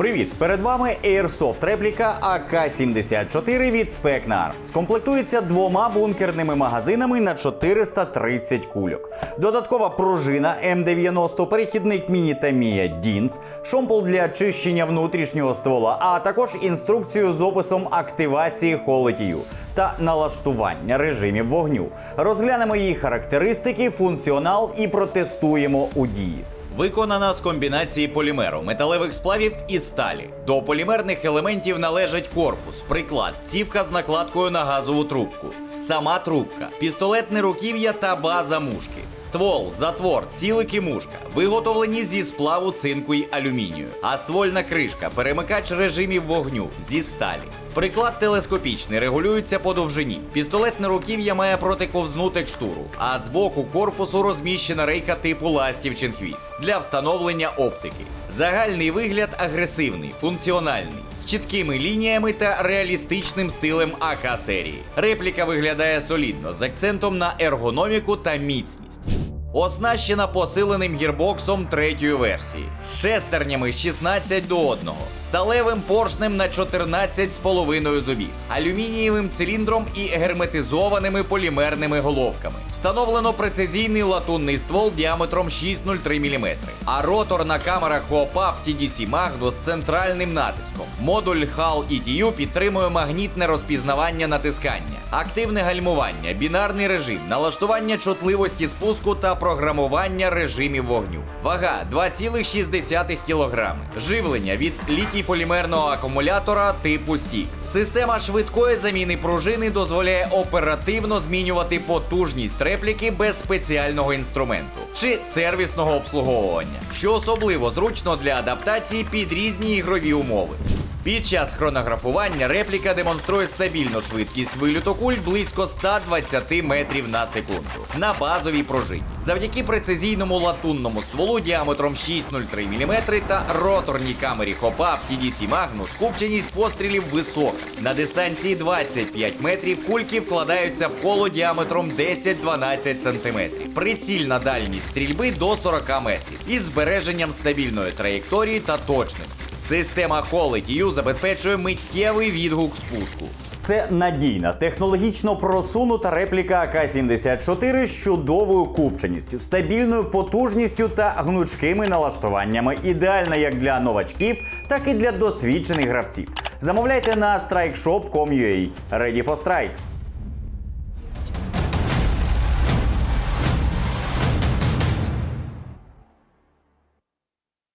Привіт! Перед вами Airsoft репліка АК-74 від Specnar. Скомплектується двома бункерними магазинами на 430 кульок. Додаткова пружина М90, перехідник міні та Дінс, шомпол для очищення внутрішнього ствола, а також інструкцію з описом активації холотію та налаштування режимів вогню. Розглянемо її характеристики, функціонал і протестуємо у дії. Виконана з комбінації полімеру, металевих сплавів і сталі. До полімерних елементів належать корпус, приклад, цівка з накладкою на газову трубку, сама трубка, пістолетне руків'я та база мушки, ствол, затвор, цілик і мушка, виготовлені зі сплаву цинку й алюмінію, а ствольна кришка, перемикач режимів вогню зі сталі. Приклад телескопічний, регулюється по довжині. Пістолетне руків'я має протиковзну текстуру, а з боку корпусу розміщена рейка типу ластівчин хвіст для встановлення оптики. Загальний вигляд агресивний, функціональний, з чіткими лініями та реалістичним стилем АК серії. Репліка виглядає солідно з акцентом на ергономіку та міцність. Оснащена посиленим гірбоксом третьої версії, з шестернями 16 до 1, сталевим поршнем на 14,5 зубів, алюмінієвим циліндром і герметизованими полімерними головками. Встановлено прецизійний латунний ствол діаметром 6,03 мм, а роторна камера Hopap TDC Magno з центральним натиском. Модуль HAL ETU підтримує магнітне розпізнавання натискання, активне гальмування, бінарний режим, налаштування чутливості спуску та програмування режимів вогню. Вага 2,6 кг. Живлення від літій полімерного акумулятора типу стік. Система швидкої заміни пружини дозволяє оперативно змінювати потужність репліки без спеціального інструменту чи сервісного обслуговування, що особливо зручно для адаптації під різні ігрові умови. Під час хронографування репліка демонструє стабільну швидкість вильоту куль близько 120 метрів на секунду на базовій пружині. Завдяки прецизійному латунному стволу діаметром 6,03 мм та роторній камері Hopap TDC Magnus скупченість пострілів висока. На дистанції 25 метрів кульки вкладаються в коло діаметром 10-12 см. Прицільна дальність стрільби до 40 метрів із збереженням стабільної траєкторії та точності. Система Quality забезпечує миттєвий відгук спуску. Це надійна, технологічно просунута репліка АК-74 з чудовою купченістю, стабільною потужністю та гнучкими налаштуваннями. Ідеальна як для новачків, так і для досвідчених гравців. Замовляйте на strikeshop.com.ua. Ready for Strike!